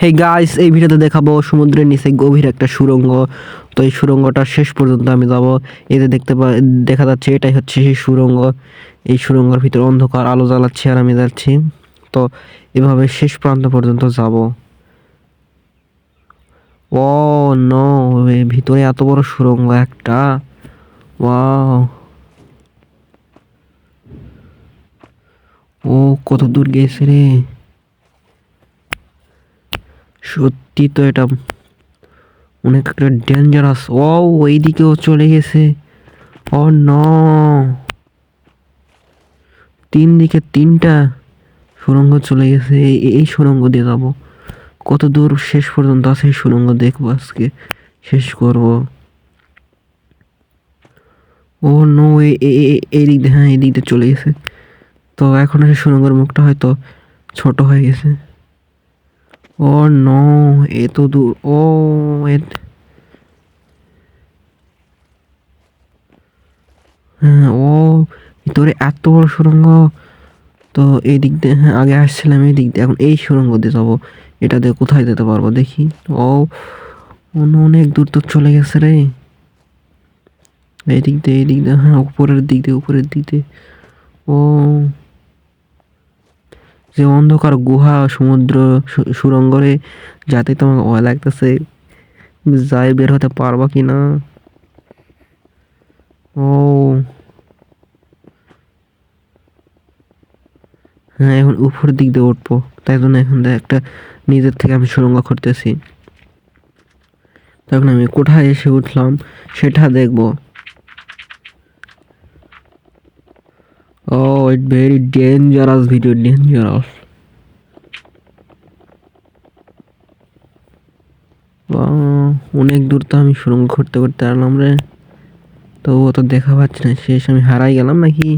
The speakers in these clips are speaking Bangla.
হে গাইস এই ভিডিওতে দেখাবো সমুদ্রের নিচে গভীর একটা সুড়ঙ্গ তো এই সুড়ঙ্গটা শেষ পর্যন্ত আমি যাব। এতে দেখতে পা দেখা যাচ্ছে এটাই হচ্ছে সেই সুড়ঙ্গ এই সুড়ঙ্গের ভিতরে অন্ধকার, আলো জ্বালাচ্ছে আর আমি যাচ্ছি। তো এভাবে শেষ প্রান্ত পর্যন্ত যাব। ও ন ভিতরে এত বড় সুরঙ্গ একটা। ও, কত দূর গেছে রে। সত্যি তো এটা অনেক একটা ডেঞ্জারাস ও ওইদিকেও চলে গেছে। ও ন। তিন দিকে তিনটা সুড়ঙ্গ চলে গেছে। এই সুড়ঙ্গ দিয়ে যাব। কত দূর শেষ পর্যন্ত আছে এই সুড়ঙ্গ দেখব আজকে। শেষ করব। ও নো এই দিক দিয়ে হ্যাঁ এই দিক দিয়ে চলে গেছে। তো এখন এই সুড়ঙ্গের মুখটা হয়তো ছোট হয়ে গেছে। ও নো এত দূর ও, এ- হ্যাঁ ও, ভিতরে এত বড় সুড়ঙ্গ। তো এই দিক দিয়ে হ্যাঁ আগে আসছিলাম এই দিক দিয়ে, এখন এই সুড়ঙ্গ দিয়ে যাব। এটা দিয়ে কোথায় যেতে পারব দেখি। ও অন্য অনেক দূর তো চলে গেছে রে। এই দিক দিয়ে, এই দিক দিয়ে হ্যাঁ উপরের দিক দিয়ে, উপরের দিক দিয়ে। ও যে অন্ধকার গুহা, সমুদ্র সু- সুড়ঙ্গরে যাতে তোমাকে ভয় লাগতেছে, যাই বের হতে পারবা কি না? ও হ্যাঁ এখন উপর দিক দিয়ে উঠবো। তাই জন্য এখন একটা নিজের থেকে আমি সুড়ঙ্গ করতেছি তখন আমি কোথায় এসে উঠলাম, সেটা দেখব। It very dangerous video dangerous অনেক দূর তো আমি সুরঙ্গ করতে করতে আসলাম রে। তো ও তো দেখা পাচ্ছি না, শেষ আমি হারাই গেলাম নাকি?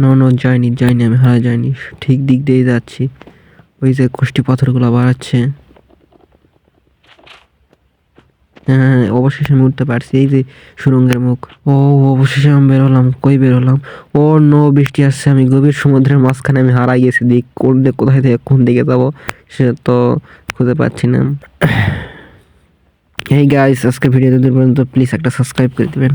না না যাইনি যাইনি, আমি হারা যাইনি। ঠিক দিক দিয়েই যাচ্ছি। ওই যে কুষ্টি পাথরগুলো বাড়াচ্ছে। হ্যাঁ অবশেষে আমি উঠতে পারছি। এই যে সুরঙ্গের মুখ। ও, অবশেষে আমি বেরোলাম কই বেরোলাম ও, নো, বৃষ্টি আসছে। আমি গভীর সমুদ্রের মাঝখানে আমি হারাই গেছি। দিক কোন দিক, কোথায় থেকে কোন দিকে যাব সে তো খুঁজে পাচ্ছি না। এই গাইস আজকে ভিডিও যদি পর্যন্ত। প্লিজ একটা সাবস্ক্রাইব করে দিবেন।